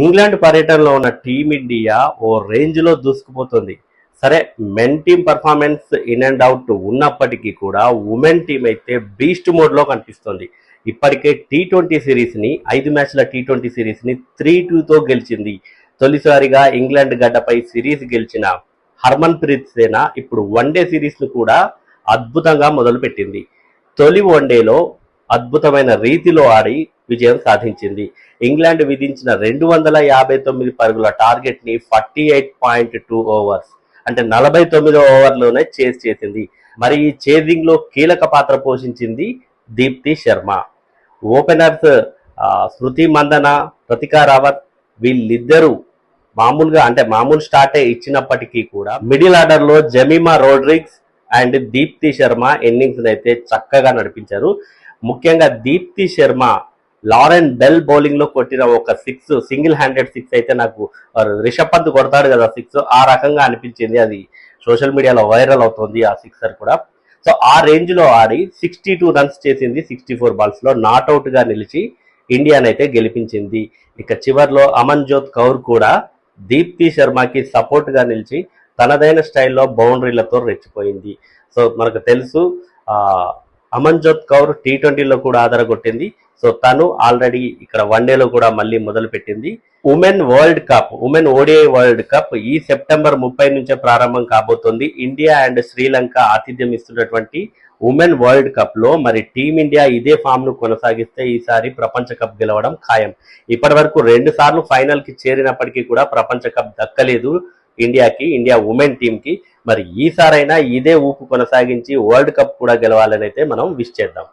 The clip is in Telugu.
ఇంగ్లాండ్ పర్యటనలో ఉన్న టీమిండియా ఓ రేంజ్లో దూసుకుపోతుంది. సరే men team performance in and out ఉన్నప్పటికీ కూడా ఉమెన్ టీం అయితే బీస్ట్ మోడ్లో కనిపిస్తుంది. ఇప్పటికే టీ ట్వంటీ సిరీస్ని ఐదు మ్యాచ్ల టీ ట్వంటీ సిరీస్ని త్రీ టూతో గెలిచింది. తొలిసారిగా ఇంగ్లాండ్ గడ్డపై సిరీస్ గెలిచిన హర్మన్ ప్రీత్ సేన ఇప్పుడు వన్డే సిరీస్ను కూడా అద్భుతంగా మొదలుపెట్టింది. తొలి వన్డేలో అద్భుతమైన రీతిలో ఆడి విజయం సాధించింది. ఇంగ్లాండ్ విధించిన రెండు వందల యాభై తొమ్మిది పరుగుల టార్గెట్ని forty eight point two overs అంటే నలభై తొమ్మిదో ఓవర్లోనే చేజ్ చేసింది. మరి ఈ చేజింగ్లో కీలక పాత్ర పోషించింది దీప్తి శర్మ. ఓపెనర్స్ శృతి మందన ప్రతికా రావత్ వీళ్ళిద్దరూ మామూలుగా అంటే మామూలు స్టార్టే ఇచ్చినప్పటికీ కూడా మిడిల్ ఆర్డర్లో జమీమా రోడ్రిగ్స్ అండ్ దీప్తి శర్మ ఇన్నింగ్స్ అయితే చక్కగా నడిపించారు. ముఖ్యంగా దీప్తి శర్మ లారెన్ బెల్ బౌలింగ్లో కొట్టిన ఒక సిక్స్ సింగిల్ హ్యాండెడ్ సిక్స్ అయితే నాకు రిషబ్ పంత్ కొడతాడు కదా సిక్స్. ఆ రకంగా అనిపించింది. అది సోషల్ మీడియాలో వైరల్ అవుతుంది ఆ సిక్సర్ కూడా. సో ఆ రేంజ్లో ఆడి సిక్స్టీ టూ రన్స్ చేసింది సిక్స్టీ ఫోర్ బాల్స్లో నాట్అవుట్గా నిలిచి ఇండియానైతే గెలిపించింది. ఇక చివర్లో అమన్ జోత్ కౌర్ కూడా దీప్తి శర్మకి సపోర్ట్గా నిలిచి తనదైన స్టైల్లో బౌండరీలతో రెచ్చిపోయింది. సో మనకు తెలుసు అమన్ జోత్ కౌర్ టీ ట్వంటీలో కూడా ఆధారగొట్టింది సో తను ఆల్రెడీ ఇక్కడ వన్డేలో కూడా మళ్ళీ మొదలు పెట్టింది women world cup women ODI world cup ఈ సెప్టెంబర్ ముప్పై నుంచే ప్రారంభం కాబోతోంది. ఇండియా అండ్ శ్రీలంక ఆతిథ్యం ఇస్తున్నటువంటి ఉమెన్ వరల్డ్ కప్లో మరి టీమిండియా ఇదే ఫామ్ను కొనసాగిస్తే ఈసారి ప్రపంచ కప్ గెలవడం ఖాయం. ఇప్పటి వరకు రెండు సార్లు ఫైనల్కి చేరినప్పటికీ కూడా ప్రపంచ కప్ దక్కలేదు ఇండియాకి ఇండియా ఉమెన్ టీమ్కి మరి ఈసారైనా ఇదే ఊపు కొనసాగించి వరల్డ్ కప్ కూడా గెలవాలని అయితే మనం విష్ చేద్దాం.